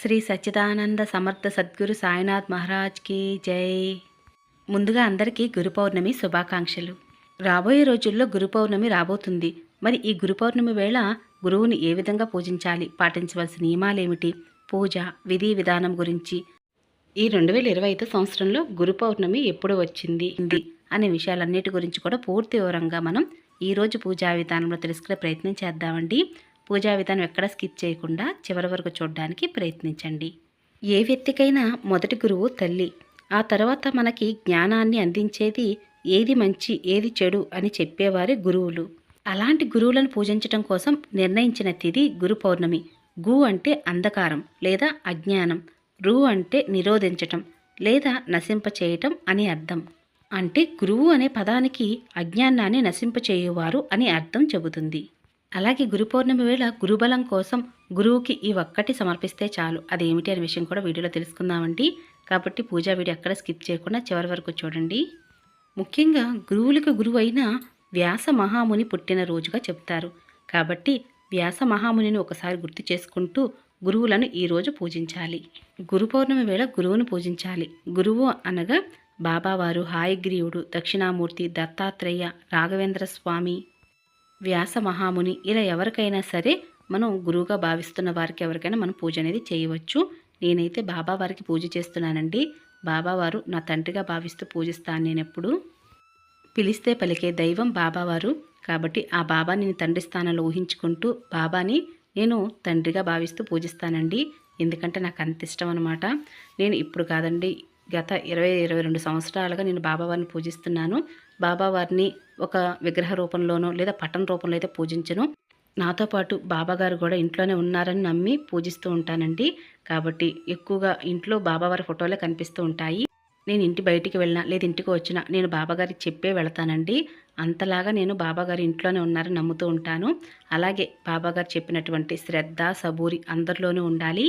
శ్రీ సచ్చిదానంద సమర్థ సద్గురు సాయినాథ్ మహారాజ్కి జై. ముందుగా అందరికీ గురు పౌర్ణమి శుభాకాంక్షలు. రాబోయే రోజుల్లో గురు పౌర్ణమి రాబోతుంది. మరి ఈ గురు పౌర్ణమి వేళ గురువుని ఏ విధంగా పూజించాలి? పాటించవలసిన నియమాలేమిటి? పూజ విధి విధానం గురించి. ఈ రెండు వేల ఇరవై ఐదు సంవత్సరంలో గురు పౌర్ణమి ఎప్పుడు వచ్చింది? ఉంది అనే విషయాలన్నిటి గురించి కూడా పూర్తి వివరంగా మనం ఈ రోజు పూజా విధానంలో తెలుసుకునే ప్రయత్నం చేద్దామండి. పూజా విధానం ఎక్కడ స్కిప్ చేయకుండా చివరి వరకు చూడడానికి ప్రయత్నించండి. ఏ వ్యక్తికైనా మొదటి గురువు తల్లి. ఆ తర్వాత మనకి జ్ఞానాన్ని అందించేది ఏది మంచి ఏది చెడు అని చెప్పేవారి గురువులు. అలాంటి గురువులను పూజించటం కోసం నిర్ణయించిన తిథి గురు పౌర్ణమి. గు అంటే అంధకారం లేదా అజ్ఞానం. రు అంటే నిరోధించటం లేదా నశింపచేయటం అని అర్థం. అంటే గురువు అనే పదానికి అజ్ఞానాన్ని నశింపచేయువారు అని అర్థం చెబుతుంది. అలాగే గురు పౌర్ణమి వేళ గురుబలం కోసం గురువుకి ఈ ఒక్కటి సమర్పిస్తే చాలు. అదేమిటి అనే విషయం కూడా వీడియోలో తెలుసుకుందామండి. కాబట్టి పూజా వీడియో ఎక్కడ స్కిప్ చేయకుండా చివరి వరకు చూడండి. ముఖ్యంగా గురువులకు గురువు అయిన వ్యాస మహాముని పుట్టిన రోజుగా చెప్తారు. కాబట్టి వ్యాస మహామునిని ఒకసారి గుర్తు చేసుకుంటూ గురువులను ఈరోజు పూజించాలి. గురు పౌర్ణమి వేళ గురువును పూజించాలి. గురువు అనగా బాబావారు హాయగ్రీవుడు దక్షిణామూర్తి దత్తాత్రేయ రాఘవేంద్ర స్వామి వ్యాస మహాముని ఇలా ఎవరికైనా సరే మనం గురువుగా భావిస్తున్న వారికి ఎవరికైనా మనం పూజ అనేది చేయవచ్చు. నేనైతే బాబా వారికి పూజ చేస్తున్నానండి. బాబావారు నా తండ్రిగా భావిస్తూ పూజిస్తాను నేను ఎప్పుడు పిలిస్తే పలికే దైవం బాబావారు కాబట్టి ఆ బాబాని నేను తండ్రి స్థానంలో ఊహించుకుంటూ బాబాని నేను తండ్రిగా భావిస్తూ పూజిస్తానండి. ఎందుకంటే నాకు అంత ఇష్టం అనమాట నేను ఇప్పుడు కాదండి గత ఇరవై ఇరవై రెండు సంవత్సరాలుగా నేను బాబావారిని పూజిస్తున్నాను. బాబావారిని ఒక విగ్రహ రూపంలోనో లేదా పటం రూపంలో అయితే పూజించను. నాతో పాటు బాబాగారు కూడా ఇంట్లోనే ఉన్నారని నమ్మి పూజిస్తూ ఉంటానండి. కాబట్టి ఎక్కువగా ఇంట్లో బాబావారి ఫోటోలే కనిపిస్తూ ఉంటాయి. నేను ఇంటి బయటికి వెళ్ళినా లేదా ఇంటికి వచ్చినా నేను బాబాగారికి చెప్పే వెళతానండి. అంతలాగా నేను బాబాగారు ఇంట్లోనే ఉన్నారని నమ్ముతూ ఉంటాను. అలాగే బాబాగారు చెప్పినటువంటి శ్రద్ధ సబూరి అందరిలోనూ ఉండాలి.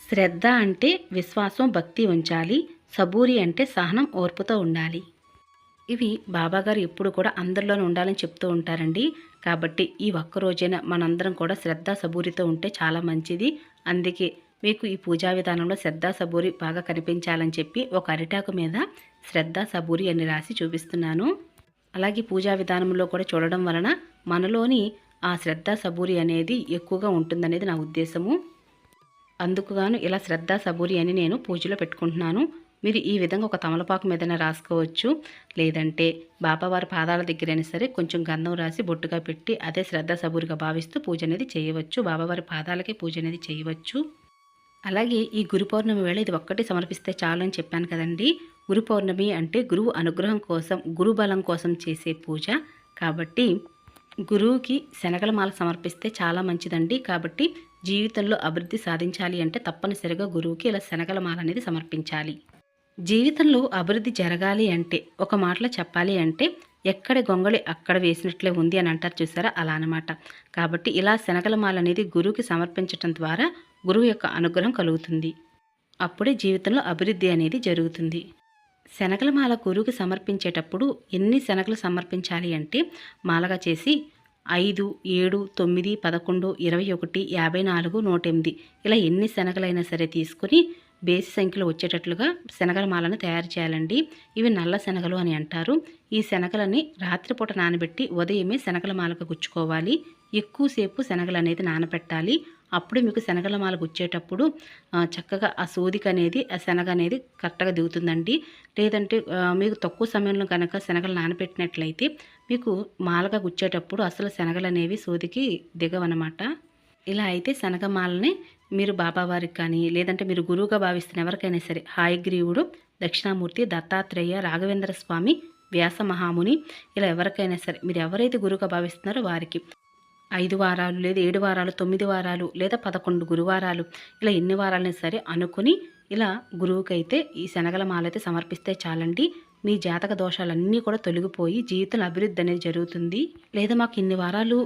శ్రద్ధ అంటే విశ్వాసం భక్తి ఉంచాలి. సబూరి అంటే సహనం ఓర్పుతో ఉండాలి. ఇవి బాబాగారు ఎప్పుడు కూడా అందరిలోనే ఉండాలని చెప్తూ ఉంటారండి. కాబట్టి ఈ ఒక్క రోజైనా మనందరం కూడా శ్రద్ధ సబూరితో ఉంటే చాలా మంచిది. అందుకే మీకు ఈ పూజా విధానంలో శ్రద్ధ సబూరి బాగా కనిపించాలని చెప్పి ఒక అరిటాకు మీద శ్రద్ధ సబూరి అని రాసి చూపిస్తున్నాను. అలాగే పూజా విధానంలో కూడా చూడడం వలన మనలోని ఆ శ్రద్ధ సబూరి అనేది ఎక్కువగా ఉంటుందనేది నా ఉద్దేశము. అందుకుగాను ఇలా శ్రద్ధ సబూరి అని నేను పూజలో పెట్టుకుంటున్నాను. మీరు ఈ విధంగా ఒక తమలపాకు మీదనే రాసుకోవచ్చు. లేదంటే బాబావారి పాదాల దగ్గరైనా సరే కొంచెం గంధం రాసి బొట్టుగా పెట్టి అదే శ్రద్ధ సబూరిగా భావిస్తూ పూజ అనేది చేయవచ్చు. బాబావారి పాదాలకే పూజ అనేది చేయవచ్చు. అలాగే ఈ గురు పౌర్ణమి వేళ ఇది ఒక్కటి సమర్పిస్తే చాలు అని చెప్పాను కదండి. గురు పౌర్ణమి అంటే గురువు అనుగ్రహం కోసం గురు బలం కోసం చేసే పూజ. కాబట్టి గురువుకి శనగల మాల సమర్పిస్తే చాలా మంచిదండి. కాబట్టి జీవితంలో అభివృద్ధి సాధించాలి అంటే తప్పనిసరిగా గురువుకి ఇలా శనగల మాల అనేది సమర్పించాలి. జీవితంలో అభివృద్ధి జరగాలి అంటే ఒక మాటలో చెప్పాలి అంటే ఎక్కడ గొంగళి అక్కడ వేసినట్లే ఉంది అని అంటారు చూసారా? అలా అనమాట కాబట్టి ఇలా శనగల మాల అనేది గురువుకి సమర్పించటం ద్వారా గురువు యొక్క అనుగ్రహం కలుగుతుంది. అప్పుడే జీవితంలో అభివృద్ధి అనేది జరుగుతుంది. శనగల మాల గురువుకి సమర్పించేటప్పుడు ఎన్ని శనగలు సమర్పించాలి అంటే మాలగా చేసి ఐదు ఏడు తొమ్మిది పదకొండు ఇరవై ఒకటి యాభై నాలుగు నూట ఎనిమిది ఇలా ఎన్ని శనగలైనా సరే తీసుకుని బేసి సంఖ్యలో వచ్చేటట్లుగా శనగల మాలను తయారు చేయాలండి. ఇవి నల్ల శనగలు అని అంటారు. ఈ శనగలని రాత్రిపూట నానబెట్టి ఉదయమే శనగల మాలకు గుచ్చుకోవాలి. ఎక్కువసేపు శనగలు అనేది నానబెట్టాలి అప్పుడు మీకు శనగల మాల గుచ్చేటప్పుడు చక్కగా ఆ సూదిక అనేది ఆ శనగ అనేది కరెక్ట్గా దిగుతుందండి. లేదంటే మీకు తక్కువ సమయంలో కనుక శనగలు నానబెట్టినట్లయితే మీకు మాలగా గుచ్చేటప్పుడు అసలు శనగలు అనేవి సూదికి దిగవన్నమాట ఇలా అయితే శనగమాలని మీరు బాబావారికి కానీ లేదంటే మీరు గురువుగా భావిస్తున్న ఎవరికైనా సరే హాయగ్రీవుడు దక్షిణామూర్తి దత్తాత్రేయ రాఘవేంద్ర స్వామి వ్యాస మహాముని ఇలా ఎవరికైనా సరే మీరు ఎవరైతే గురువుగా భావిస్తున్నారో వారికి ఐదు వారాలు లేదా ఏడు వారాలు తొమ్మిది వారాలు లేదా పదకొండు గురువారాలు ఇలా ఎన్ని వారాలైనా సరే అనుకుని ఇలా గురువుకైతే ఈ శనగల మాలైతే సమర్పిస్తే చాలండి. మీ జాతక దోషాలన్నీ కూడా తొలగిపోయి జీవితంలో అభివృద్ధి అనేది జరుగుతుంది. లేదా మాకు ఇన్ని వారాలు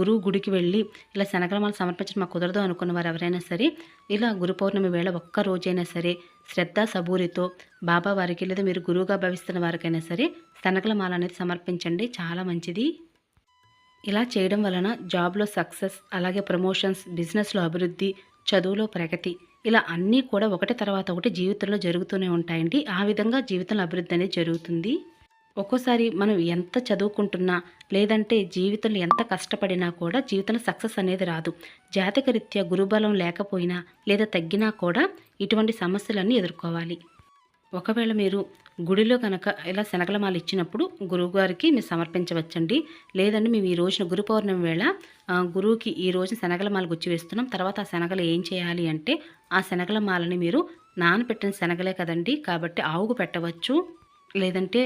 గురువు గుడికి వెళ్ళి ఇలా శనగలమాలు సమర్పించడం మాకు కుదరదు అనుకున్న వారు ఎవరైనా సరే ఇలా గురు పౌర్ణమి వేళ ఒక్క రోజైనా సరే శ్రద్ధ సబూరితో బాబా వారికి లేదా మీరు గురువుగా భావిస్తున్న వారికైనా సరే శనగల మాల అనేది సమర్పించండి. చాలా మంచిది. ఇలా చేయడం వలన జాబ్లో సక్సెస్ అలాగే ప్రమోషన్స్ బిజినెస్లో అభివృద్ధి చదువులో ప్రగతి ఇలా అన్నీ కూడా ఒకటి తర్వాత ఒకటి జీవితంలో జరుగుతూనే ఉంటాయండి. ఆ విధంగా జీవితంలో అభివృద్ధి అనేది జరుగుతుంది. ఒక్కోసారి మనం ఎంత చదువుకుంటున్నా లేదంటే జీవితంలో ఎంత కష్టపడినా కూడా జీవితంలో సక్సెస్ అనేది రాదు. జాతకరీత్యా గురుబలం లేకపోయినా లేదా తగ్గినా కూడా ఇటువంటి సమస్యలన్నీ ఎదుర్కోవాలి. ఒకవేళ మీరు గుడిలో కనుక ఇలా శనగలమాలు ఇచ్చినప్పుడు గురువుగారికి మీరు సమర్పించవచ్చండి. లేదండి మేము ఈ రోజున గురు పౌర్ణమి వేళ గురువుకి ఈ రోజు శనగలమాల గుచ్చి వేస్తున్నాం తర్వాత ఆ శనగలు ఏం చేయాలి అంటే ఆ శనగలమాలని మీరు నానబెట్టిన శనగలే కదండి కాబట్టి ఆవుకు పెట్టవచ్చు. లేదంటే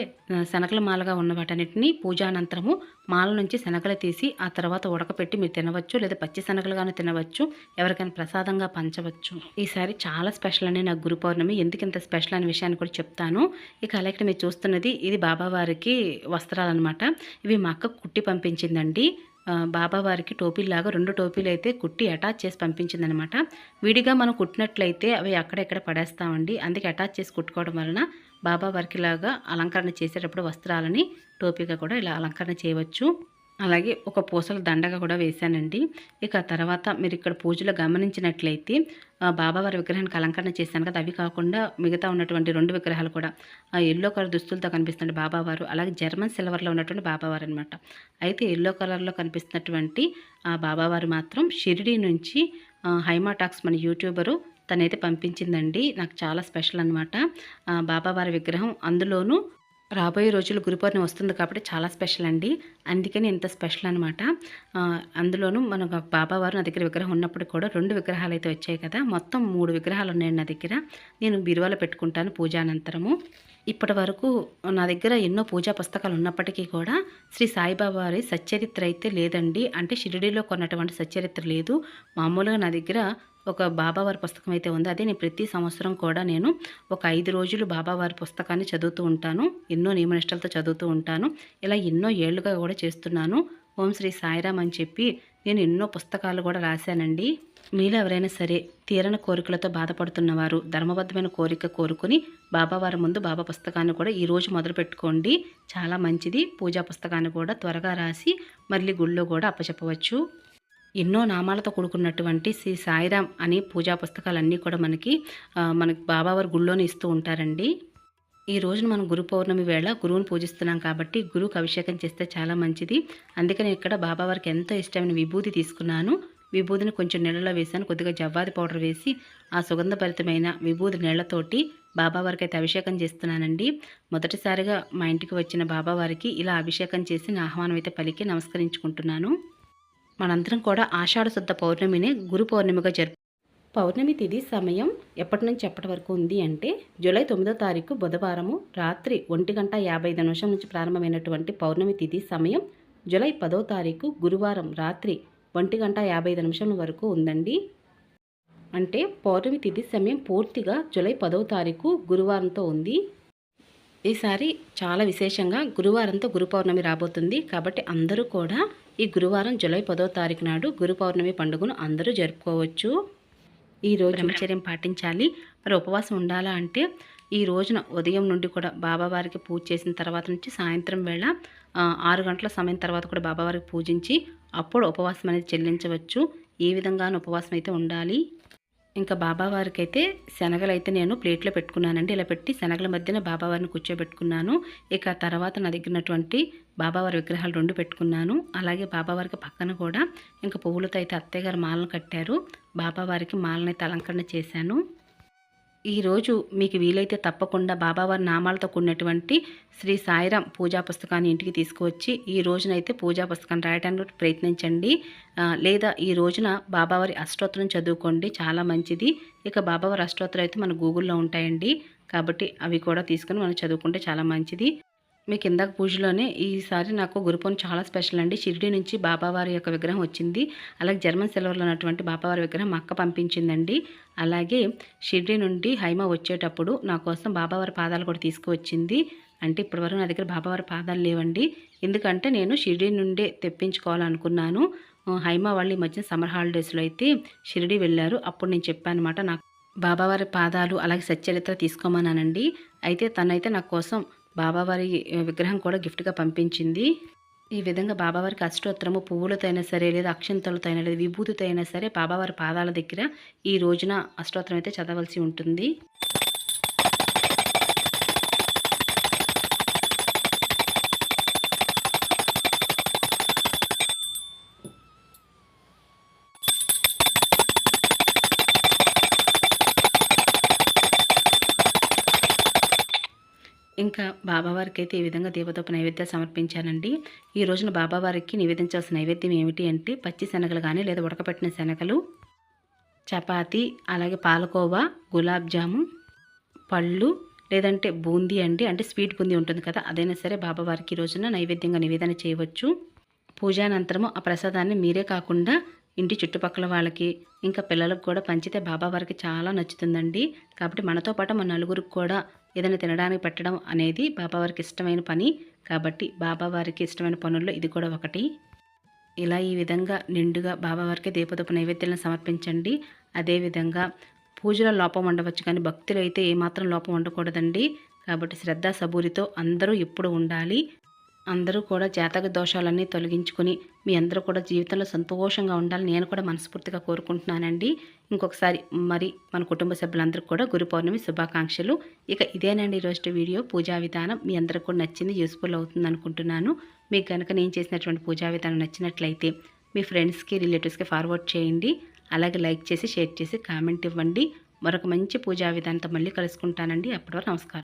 శనగల మాలగా ఉన్న వాటన్నిటిని పూజానంతరము మాల నుంచి శనగలు తీసి ఆ తర్వాత ఉడకపెట్టి మీరు తినవచ్చు లేదా పచ్చి శనగలుగాను తినవచ్చు ఎవరికైనా ప్రసాదంగా పంచవచ్చు. ఈసారి చాలా స్పెషల్ అని నాకు గురు పౌర్ణమి. ఎందుకు ఇంత స్పెషల్ అనే విషయాన్ని కూడా చెప్తాను. ఇక అలాగే మీరు చూస్తున్నది ఇది బాబావారికి వస్త్రాలు అనమాట ఇవి మా అక్క కుట్టి పంపించిందండి. బాబావారికి టోపీలాగా రెండు టోపీలు అయితే కుట్టి అటాచ్ చేసి పంపించిందనమాట విడిగా మనం కుట్టినట్లయితే అవి అక్కడెక్కడ పడేస్తామండి. అందుకే అటాచ్ చేసి కుట్టుకోవడం వలన బాబావారికి లాగా అలంకరణ చేసేటప్పుడు వస్త్రాలని టోపీగా కూడా ఇలా అలంకరణ చేయవచ్చు. అలాగే ఒక పూసల దండగా కూడా వేశానండి. ఇక తర్వాత మీరు ఇక్కడ పూజలో గమనించినట్లయితే ఆ బాబావారి విగ్రహానికి అలంకరణ చేశాను కదా అవి కాకుండా మిగతా ఉన్నటువంటి రెండు విగ్రహాలు కూడా ఆ ఎల్లో కలర్ దుస్తులతో కనిపిస్తుంది బాబావారు అలాగే జర్మన్ సిల్వర్లో ఉన్నటువంటి బాబావారు అనమాట అయితే ఎల్లో కలర్లో కనిపిస్తున్నటువంటి ఆ బాబావారు మాత్రం షిరిడి నుంచి హైమాటాక్స్ మన యూట్యూబరు తనైతే పంపించిందండి. నాకు చాలా స్పెషల్ అనమాట బాబావారి విగ్రహం అందులోనూ రాబోయే రోజులు గురుపూర్ణి వస్తుంది కాబట్టి చాలా స్పెషల్ అండి. అందుకని ఇంత స్పెషల్ అనమాట అందులోనూ మన బాబావారు నా దగ్గర విగ్రహం ఉన్నప్పుడు కూడా రెండు విగ్రహాలు అయితే వచ్చాయి కదా. మొత్తం మూడు విగ్రహాలు ఉన్నాయండి నా దగ్గర. నేను బీరువాలో పెట్టుకుంటాను పూజానంతరము ఇప్పటి వరకు నా దగ్గర ఎన్నో పూజా పుస్తకాలు ఉన్నప్పటికీ కూడా శ్రీ సాయిబాబా వారి సచ్చరిత్ర అయితే లేదండి. అంటే షిరిడీలో కొన్నటువంటి సచ్చరిత్ర లేదు. మామూలుగా నా దగ్గర ఒక బాబావారి పుస్తకం అయితే ఉంది. అదే నేను ప్రతి సంవత్సరం కూడా నేను ఒక ఐదు రోజులు బాబావారి పుస్తకాన్ని చదువుతూ ఉంటాను. ఎన్నో నియమనిష్టలతో చదువుతూ ఉంటాను. ఇలా ఎన్నో ఏళ్ళుగా కూడా చేస్తున్నాను. ఓం శ్రీ సాయిరామ్ అని చెప్పి నేను ఎన్నో పుస్తకాలు కూడా రాశానండి. మీలో ఎవరైనా సరే తీరని కోరికలతో బాధపడుతున్నవారు ధర్మబద్ధమైన కోరిక కోరుకుని బాబావారి ముందు బాబా పుస్తకాన్ని కూడా ఈరోజు మొదలు పెట్టుకోండి. చాలా మంచిది. పూజా పుస్తకాన్ని కూడా త్వరగా రాసి మళ్ళీ గుళ్ళో కూడా అప్పచెప్పవచ్చు. ఎన్నో నామాలతో కూడుకున్నటువంటి శ్రీ సాయిరామ్ అని పూజా పుస్తకాలన్నీ కూడా మనకి మనకి బాబావారి గుళ్ళోనే ఇస్తూ ఉంటారండి. ఈ రోజున మనం గురు పౌర్ణమి వేళ గురువుని పూజిస్తున్నాం కాబట్టి గురువుకు అభిషేకం చేస్తే చాలా మంచిది. అందుకని ఇక్కడ బాబావారికి ఎంతో ఇష్టమైన విభూతి తీసుకున్నాను. విభూతిని కొంచెం నీళ్ళలో వేసాను కొద్దిగా జవ్వాది పౌడర్ వేసి ఆ సుగంధభరితమైన విభూతి నీళ్ళతోటి బాబావారికి అయితే అభిషేకం చేస్తున్నానండి. మొదటిసారిగా మా ఇంటికి వచ్చిన బాబావారికి ఇలా అభిషేకం చేసి నా ఆహ్వానం అయితే పలికి నమస్కరించుకుంటున్నాను. మనందరం కూడా ఆషాఢ శుద్ధ పౌర్ణమిని గురు పౌర్ణమిగా జరుపు పౌర్ణమి తిది సమయం ఎప్పటి నుంచి ఎప్పటి వరకు ఉంది అంటే జూలై తొమ్మిదో తారీఖు బుధవారము రాత్రి ఒంటి గంట యాభై ఐదు నిమిషం నుంచి ప్రారంభమైనటువంటి పౌర్ణమి తిది సమయం జూలై పదో తారీఖు గురువారం రాత్రి ఒంటి గంట యాభై ఐదు నిమిషం వరకు ఉందండి. అంటే పౌర్ణమి తిది సమయం పూర్తిగా జూలై పదవ తారీఖు గురువారంతో ఉంది. ఈసారి చాలా విశేషంగా గురువారంతో గురు పౌర్ణమి రాబోతుంది కాబట్టి అందరూ కూడా ఈ గురువారం జూలై పదో తారీఖు నాడు గురు పౌర్ణమి పండుగను అందరూ జరుపుకోవచ్చు. ఈ రోజు బ్రహ్మచర్యం పాటించాలి. మరి ఉపవాసం ఉండాలా అంటే ఈ రోజున ఉదయం నుండి కూడా బాబావారికి పూజ చేసిన తర్వాత నుంచి సాయంత్రం వేళ ఆరు గంటల సమయం తర్వాత కూడా బాబావారికి పూజించి అప్పుడు ఉపవాసం అనేది చెల్లించవచ్చు. ఏ విధంగానూ ఉపవాసం అయితే ఉండాలి. ఇంకా బాబావారికి అయితే శనగలు అయితే నేను ప్లేట్లో పెట్టుకున్నానండి. ఇలా పెట్టి శనగల మధ్యన బాబావారిని కూర్చోబెట్టుకున్నాను. ఇక తర్వాత నా దగ్గర ఉన్నటువంటి బాబావారి విగ్రహాలు రెండు పెట్టుకున్నాను. అలాగే బాబావారికి పక్కన కూడా ఇంకా పువ్వులతో అయితే అత్తయ్య గారు మాలను కట్టారు. బాబావారికి మాలనైతే అలంకరణ చేశాను. ఈరోజు మీకు వీలైతే తప్పకుండా బాబావారి నామాలతో కూడినటువంటి శ్రీ సాయిరాం పూజా పుస్తకాన్ని ఇంటికి తీసుకువచ్చి ఈ రోజునైతే పూజా పుస్తకాన్ని రాయడానికి ప్రయత్నించండి. లేదా ఈ రోజున బాబావారి అష్టోత్తరం చదువుకోండి. చాలా మంచిది. ఇక బాబావారి అష్టోత్తరం అయితే మన గూగుల్లో ఉంటాయండి. కాబట్టి అవి కూడా తీసుకొని మనం చదువుకుంటే చాలా మంచిది. మీకు ఇందాక పూజలోనే ఈసారి నాకు గురుపౌర్ణమి చాలా స్పెషల్ అండి. షిరిడి నుంచి బాబావారి యొక్క విగ్రహం వచ్చింది. అలాగే జర్మన్ సిల్వర్లో ఉన్నటువంటి బాబావారి విగ్రహం అక్క పంపించిందండి. అలాగే షిరిడి నుండి హైమ వచ్చేటప్పుడు నా కోసం బాబావారి పాదాలు కూడా తీసుకువచ్చింది. అంటే ఇప్పటివరకు నా దగ్గర బాబావారి పాదాలు లేవండి. ఎందుకంటే నేను షిరిడి నుండే తెప్పించుకోవాలనుకున్నాను. హైమ వాళ్ళు ఈ మధ్య సమ్మర్ హాలిడేస్లో అయితే షిరిడి వెళ్ళారు. అప్పుడు నేను చెప్పాను అనమాట నాకు బాబావారి పాదాలు అలాగే సచ్చరిత్ర తీసుకోమన్నానండి. అయితే తనైతే నా కోసం బాబావారి విగ్రహం కూడా గిఫ్ట్గా పంపించింది. ఈ విధంగా బాబావారికి అష్టోత్తరము పువ్వులతో అయినా సరే లేదా అక్షంతలతో అయినా లేదా విభూతితో అయినా సరే బాబావారి పాదాల దగ్గర ఈ రోజున అష్టోత్తరం అయితే చదవలసి ఉంటుంది. ఇంకా బాబావారికి అయితే ఈ విధంగా దీపదోప నైవేద్యాలు సమర్పించానండి. ఈ రోజున బాబావారికి నివేదించాల్సిన నైవేద్యం ఏమిటి అంటే పచ్చి శనగలు కానీ లేదా ఉడకపెట్టిన శనగలు చపాతి అలాగే పాలకోవా గులాబ్ జాము పళ్ళు లేదంటే బూందీ అండి అంటే స్వీట్ బూందీ ఉంటుంది కదా అదైనా సరే బాబావారికి ఈ రోజున నైవేద్యంగా నివేదన చేయవచ్చు. పూజానంతరము ఆ ప్రసాదాన్ని మీరే కాకుండా ఇంటి చుట్టుపక్కల వాళ్ళకి ఇంకా పిల్లలకు కూడా పంచితే బాబా వారికి చాలా నచ్చుతుందండి. కాబట్టి మనతో పాటు మన నలుగురికి కూడా ఏదైనా తినడానికి పెట్టడం అనేది బాబావారికి ఇష్టమైన పని. కాబట్టి బాబావారికి ఇష్టమైన పనుల్లో ఇది కూడా ఒకటి. ఇలా ఈ విధంగా నిండుగా బాబావారికి దీపదూప నైవేద్యాలను సమర్పించండి. అదేవిధంగా పూజలో లోపం ఉండవచ్చు కానీ భక్తులు అయితే ఏమాత్రం లోపం ఉండకూడదండి. కాబట్టి శ్రద్ధ సబూరితో అందరూ ఎప్పుడు ఉండాలి. అందరూ కూడా జాతక దోషాలన్నీ తొలగించుకొని మీ అందరూ కూడా జీవితంలో సంతోషంగా ఉండాలి నేను కూడా మనస్ఫూర్తిగా కోరుకుంటున్నానండి. ఇంకొకసారి మరి మన కుటుంబ సభ్యులందరికీ కూడా గురు పౌర్ణమి శుభాకాంక్షలు. ఇక ఇదేనండి ఈరోజు వీడియో. పూజా విధానం మీ అందరికి కూడా నచ్చింది యూస్ఫుల్ అవుతుంది అనుకుంటున్నాను. మీకు కనుక నేను చేసినటువంటి పూజా విధానం నచ్చినట్లయితే మీ ఫ్రెండ్స్కి రిలేటివ్స్కి ఫార్వర్డ్ చేయండి. అలాగే లైక్ చేసి షేర్ చేసి కామెంట్ ఇవ్వండి. మరొక మంచి పూజా విధానంతో మళ్ళీ కలుసుకుంటానండి. అప్పటి వరకు నమస్కారం.